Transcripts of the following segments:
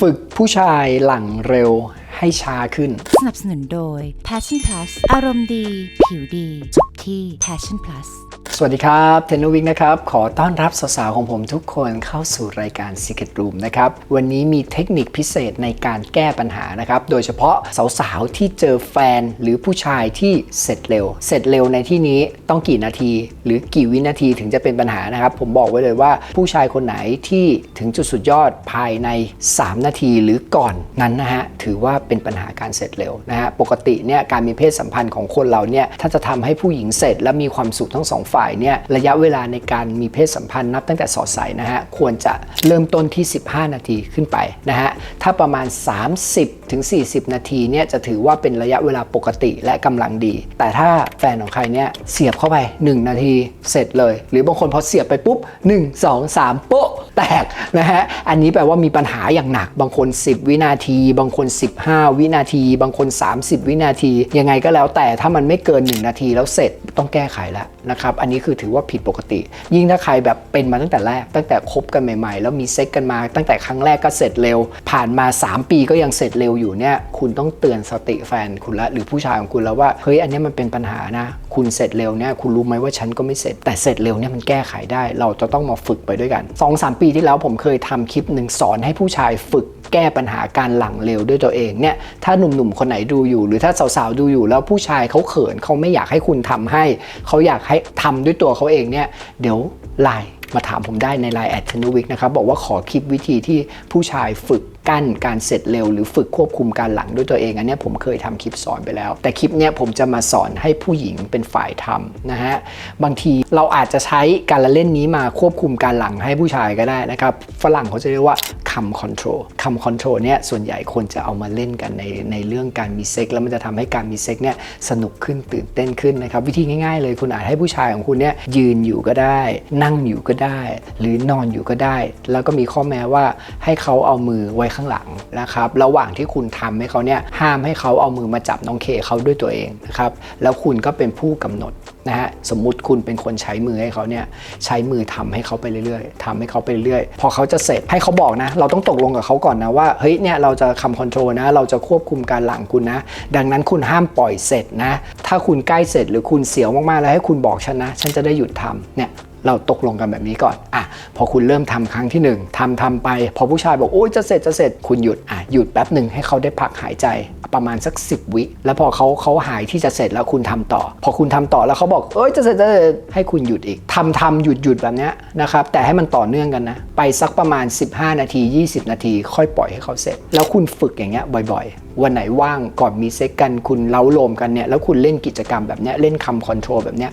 ฝึกผู้ชายหลังเร็วให้ช้าขึ้น สนับสนุนโดย Passion Plus อารมณ์ดี ผิวดีจบที่ Passion Plus สวัสดีครับเทนนวิกนะครับ ขอต้อนรับสาวๆของผมทุกคนเข้าสู่รายการ Secret Room นะครับ วันนี้มีเทคนิคพิเศษในการแก้ปัญหานะครับ โดยเฉพาะสาวๆ ที่เจอแฟนหรือผู้ชายที่เสร็จเร็ว เสร็จเร็วในที่นี้ต้องกี่นาที หรือกี่วินาทีถึงจะเป็นปัญหานะครับ ผมบอกไว้เลยว่าผู้ชายคนไหนที่ถึงจุดสุดยอดภายใน 3 นาทีหรือก่อนนั้นนะฮะถือว่าเป็นปัญหาการเสร็จเร็วนะฮะปกติเนี่ยการมีเพศสัมพันธ์ของคนเราเนี่ยถ้าจะทำให้ผู้หญิงเสร็จและมีความสุขทั้งสองฝ่ายเนี่ยระยะเวลาในการมีเพศสัมพันธ์นับตั้งแต่สอดใสนะฮะควรจะเริ่มต้นที่ 15 นาทีขึ้นไปนะฮะถ้าประมาณ 30ถึง40 นาทีเนี่ยจะถือว่าเป็นระยะเวลาปกติและกำลังดี แต่ถ้าแฟนของใครเนี่ยเสียบเข้าไป 1 นาทีเสร็จเลย หรือบางคนพอเสียบไปปุ๊บ 1 2 3 โป๊ะแตกนะฮะอันนี้แปลว่ามีปัญหาอย่างหนักบางคน 10 วินาที บางคน 15 วินาที บางคน 30 วินาที ยังไงก็แล้วแต่ถ้ามันไม่เกิน 1 นาทีแล้วเสร็จต้องแก้ไขแล้วนะครับอันนี้คือถือว่าผิดปกติ ยิ่งถ้าใครแบบเป็นมาตั้งแต่แรก ตั้งแต่คบกันใหม่ๆ แล้วมีเซ็กกันมา ตั้งแต่ครั้งแรกก็เสร็จเร็ว ผ่านมา 3 ปีก็ยังเสร็จเร็วอยู่เนี่ย คุณต้องเตือนสติแฟนคุณละหรือผู้ชายของคุณแล้วว่าเฮ้ยอันนี้มันเป็นปัญหานะ คุณเสร็จเร็วเนี่ยคุณรู้ไหมว่าฉันก็ไม่เสร็จ แต่เสร็จเร็วเนี่ยมันแก้ไขได้ เราจะต้องมาฝึกไปด้วยกัน2-3ปีที่แล้วผมเคยทำคลิปหนึ่งสอนให้ผู้ชายฝึกแก้ปัญหาการหลังเร็วด้วยตัวเองเนี่ยถ้าหนุ่มๆคนไหนดูอยู่ หรือถ้าสาวๆดูอยู่แล้วผู้ชายเขาเขินเขาไม่อยากให้คุณทำให้ เขาอยากให้ทำด้วยตัวเขาเองเนี่ยเดี๋ยวไลน์มาถามผมได้ในไลน์แอดเทนวิกนะครับบอกว่าขอคลิปวิธีที่ผู้ชายฝึก กั้นการเสร็จเร็วหรือฝึกควบคุมการหลังด้วยตัวเองอันนี้ผมเคยทำคลิปสอนไปแล้ว แต่คลิปเนี้ยผมจะมาสอนให้ผู้หญิงเป็นฝ่ายทำนะฮะบางทีเราอาจจะใช้การละเล่นนี้มาควบคุมการหลังให้ผู้ชายก็ได้นะครับฝรั่งเขาจะเรียกว่าคำคอนโทรลคำคอนโทรลเนี่ยส่วนใหญ่คนจะเอามาเล่นกันในในเรื่องการมีเซ็กแล้วมันจะทำให้การมีเซ็กเนี่ยสนุกขึ้นตื่นเต้นขึ้นนะครับวิธีง่ายๆเลยคุณอาจให้ผู้ชายของคุณเนี่ยยืนอยู่ก็ได้ นั่งอยู่ก็ได้ หรือนอนอยู่ก็ได้ แล้วก็มีข้อแม้ว่าให้เขาเอามือไว้ข้างหลังนะครับระหว่างที่คุณทำให้เขาเนี่ยห้ามให้เขาเอามือมาจับน้องเคเขาด้วยตัวเองนะครับแล้วคุณก็เป็นผู้กำหนดนะฮะสมมุติคุณเป็นคนใช้มือให้เขาเนี่ยใช้มือทำให้เขาไปเรื่อยๆทำให้เขาไปเรื่อยๆ พอเขาจะเสร็จให้เขาบอกนะ เราต้องตกลงกับเขาก่อนนะว่าเฮ้ยเนี่ยเราจะคำคอนโทรลนะ เราจะควบคุมการหลังคุณนะ ดังนั้นคุณห้ามปล่อยเสร็จนะ ถ้าคุณใกล้เสร็จหรือคุณเสียวมากๆแล้วให้คุณบอกฉันนะ ฉันจะได้หยุดทำเนี่ย เราตกลงกันแบบนี้ก่อนอะพอคุณเริ่มทำครั้งที่ 1ทำทำไป พอผู้ชายบอกโอ้ยจะเสร็จจะเสร็จคุณหยุดอะหยุดแป๊บหนึ่งให้เขาได้พักหายใจ ประมาณสัก 10 วิ แล้วพอเขาเขาหายที่จะเสร็จแล้วคุณทำต่อ พอคุณทำต่อแล้วเขาบอกเอ้ยจะเสร็จจะเสร็จให้คุณหยุดอีกทำทำหยุดหยุดแบบนี้นะครับแต่ให้มันต่อเนื่องกันนะ ไปสักประมาณ 15 นาที 20 นาที ค่อยปล่อยให้เขาเสร็จ แล้วคุณฝึกอย่างเงี้ยบ่อยๆ วันไหนว่างก่อนมีเซ็กกันคุณเล้าโลมกันเนี่ยแล้วคุณเล่นกิจกรรมแบบเนี้ยเล่นคำคอนโทรลแบบเนี้ย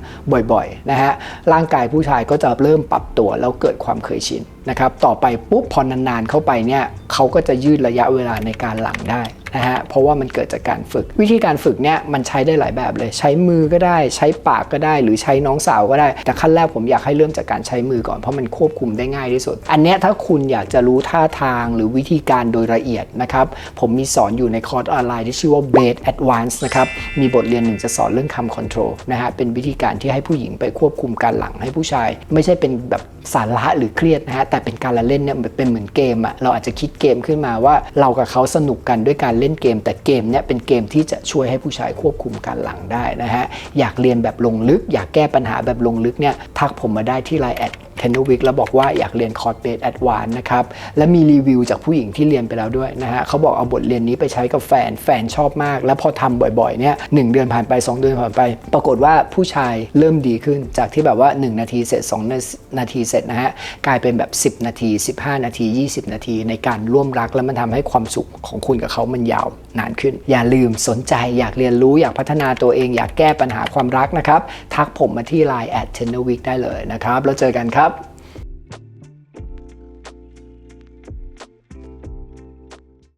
บ่อยๆนะฮะร่างกายผู้ชายก็จะเริ่มปรับตัวแล้วเกิดความเคยชินนะครับต่อไปปุ๊บพอนานๆเข้าไปเนี่ยเขาก็จะยืดระยะเวลาในการหลังได้ นะฮะเพราะว่ามันเกิดจากการฝึก วิธีการฝึกเนี่ยมันใช้ได้หลายแบบเลย ใช้มือก็ได้ ใช้ปากก็ได้ หรือใช้น้องสาวก็ได้ แต่ขั้นแรกผมอยากให้เริ่มจากการใช้มือก่อนเพราะมันควบคุมได้ง่ายที่สุด อันเนี้ยถ้าคุณอยากจะรู้ท่าทางหรือวิธีการโดยละเอียดนะครับผมมีสอนอยู่ในคอร์สออนไลน์ที่ชื่อว่า b a s e Advance นะครับมีบทเรียนหนึ่งจะสอนเรื่องคำคอนโทรลนะฮะเป็นวิธีการที่ให้ผู้หญิงไปควบคุมการหลังให้ผู้ชาย ไม่ใช่เป็นแบบ สาระหรือเครียดนะฮะแต่เป็นการละเล่นเนี่ยเป็นเหมือนเกมอะเราอาจจะคิดเกมขึ้นมาว่าเรากับเขาสนุกกันด้วยการเล่นเกม แต่เกมเนี่ยเป็นเกมที่จะช่วยให้ผู้ชายควบคุมการหลังได้นะฮะอยากเรียนแบบลงลึก อยากแก้ปัญหาแบบลงลึกเนี่ยทักผมมาได้ที่ไลน์แอด เทนวิกแล้วบอกว่าอยากเรียนคอร์สเบสแอดวานนะครับ และมีรีวิวจากผู้หญิงที่เรียนไปแล้วด้วยนะฮะเขาบอกเอาบทเรียนนี้ไปใช้กับแฟน แฟนชอบมาก แล้วพอทำบ่อยๆเนี่ยหนึ่งเดือนผ่านไป 2 เดือนผ่านไป ปรากฏว่าผู้ชายเริ่มดีขึ้นจากที่แบบว่า 1 นาทีเสร็จ 2 นาทีเสร็จนะฮะกลายเป็นแบบ 10 นาที 15 นาที 20 นาที ในการร่วมรักแล้วมันทำให้ความสุขของคุณกับเขามันยาวนานขึ้น อย่าลืมสนใจอยากเรียนรู้อยากพัฒนาตัวเองอยากแก้ปัญหาความรักนะครับทักผมมาที่ Line แอดเทนวิกได้เลยนะครับแล้วเจอกันครับ